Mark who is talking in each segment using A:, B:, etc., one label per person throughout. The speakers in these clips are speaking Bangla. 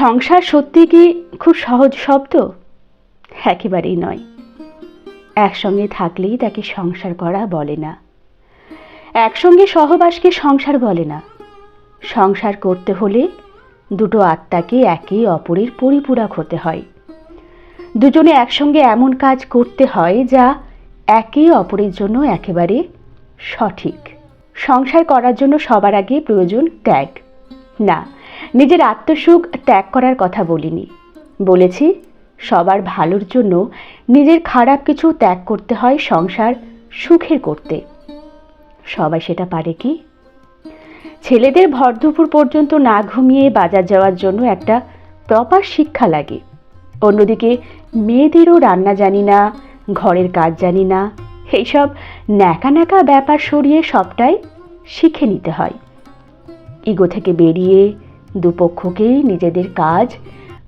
A: সংসার সত্যি কি খুব সহজ শব্দ? একেবারেই নয়। একসঙ্গে থাকলেই তাকে সংসার করা বলে না। একসঙ্গে সহবাসকে সংসার বলে না। সংসার করতে হলে দুটো আত্মাকে একে অপরের পরিপূরক হতে হয়। দুজনে একসঙ্গে এমন কাজ করতে হয় যা একে অপরের জন্য একেবারে সঠিক। সংসার করার জন্য সবার আগে প্রয়োজন ত্যাগ। না নিজের আত্মসুখ ত্যাগ করার কথা বলিনি। বলেছি, সবার ভালোর জন্য নিজের খারাপ কিছু ত্যাগ করতে হয় সংসার সুখের করতে। সবাই সেটা পারে কি? ছেলেদের ভর দুপুর পর্যন্ত না ঘুমিয়ে বাজার যাওয়ার জন্য একটা প্রপার শিক্ষা লাগে। অন্যদিকে মেয়েদেরও রান্না জানি না, ঘরের কাজ জানি না, এইসব ন্যাকা ন্যাকা ব্যাপার সরিয়ে সবটাই শিখে নিতে হয়। ইগো থেকে বেরিয়ে দুপক্ষকেই নিজেদের কাজ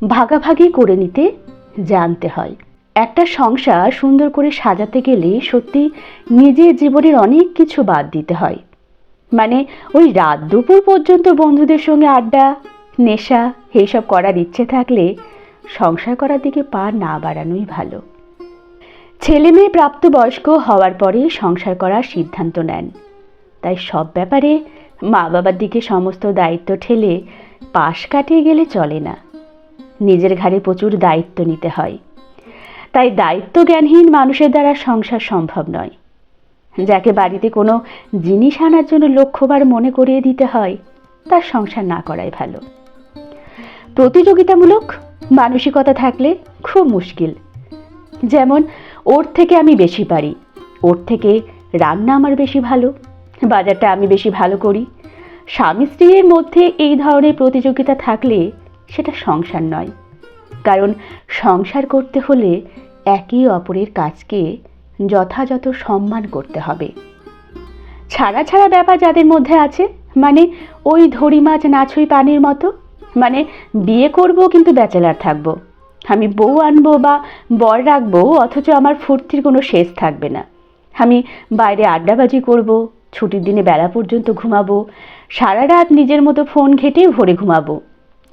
A: ভাগাভাগি করে নিতে জানতে হয়। একটা সংসার সুন্দর করে সাজাতে গেলে সত্যি নিজের জীবনের অনেক কিছু বাদ দিতে হয়। মানে ওই রাত দুপুর পর্যন্ত বন্ধুদের সঙ্গে আড্ডা, নেশা এইসব করার ইচ্ছে থাকলে সংসার করার দিকে পা না বাড়ানোই ভালো। ছেলে মেয়ে প্রাপ্তবয়স্ক হওয়ার পরে সংসার করার সিদ্ধান্ত নেন। তাই সব ব্যাপারে মা বাবার দিকে সমস্ত দায়িত্ব ঠেলে পাশ কাটিয়ে গেলে চলে না। নিজের ঘাড়ে প্রচুর দায়িত্ব নিতে হয়। তাই দায়িত্ব জ্ঞানহীন মানুষের দ্বারা সংসার সম্ভব নয়। যাকে বাড়িতে কোনো জিনিস আনার জন্য লক্ষ্যবার মনে করিয়ে দিতে হয়, তার সংসার না করাই ভালো। প্রতিযোগিতামূলক মানসিকতা থাকলে খুব মুশকিল। যেমন, ওর থেকে আমি বেশি পারি, ওর থেকে রান্না আমার বেশি ভালো, বাজারটা আমি বেশি ভালো করি স্বামী স্ত্রীর মধ্যে এই ধরনের প্রতিযোগিতা থাকলে সেটা সংসার নয়। কারণ সংসার করতে হলে একে অপরের কাজকে যথাযথ সম্মান করতে হবে। ছাড়া ছাড়া ব্যাপার যাদের মধ্যে আছে মানে ওই ধরি মাছ নাছুই পানির মতো মানে বিয়ে করব কিন্তু ব্যাচেলার থাকব। আমি বউ আনব বা বর রাখব, অথচ আমার ফুর্তির কোনো শেষ থাকবে না। আমি বাইরে আড্ডাবাজি করব, ছুটির দিনে বেলা পর্যন্ত ঘুমাবো সারা রাত নিজের মতো ফোন ঘেটে ভরে ঘুমাবো।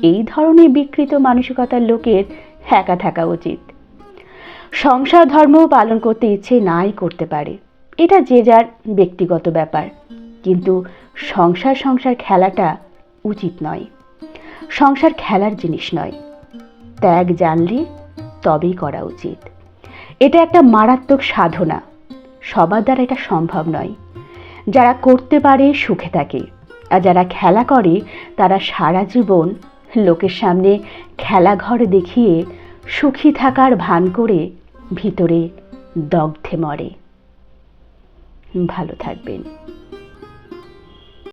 A: এই ধরনের বিকৃত মানসিকতার লোকের একা থাকা উচিত। সংসার ধর্ম পালন করতে ইচ্ছে নাই করতে পারে। এটা যে যার ব্যক্তিগত ব্যাপার। কিন্তু সংসার সংসার খেলাটা উচিত নয়। সংসার খেলার জিনিস নয়। ত্যাগ জানলে তবেই করা উচিত। এটা একটা মারাত্মক সাধনা। সবার দ্বারা এটা সম্ভব নয়। যারা করতে পারে সুখে থাকে। আর যারা খেলা করে, তারা সারা জীবন লোকের সামনে খেলাঘর দেখিয়ে সুখী থাকার ভান করে ভিতরে দগ্ধে মরে। ভালো থাকবেন।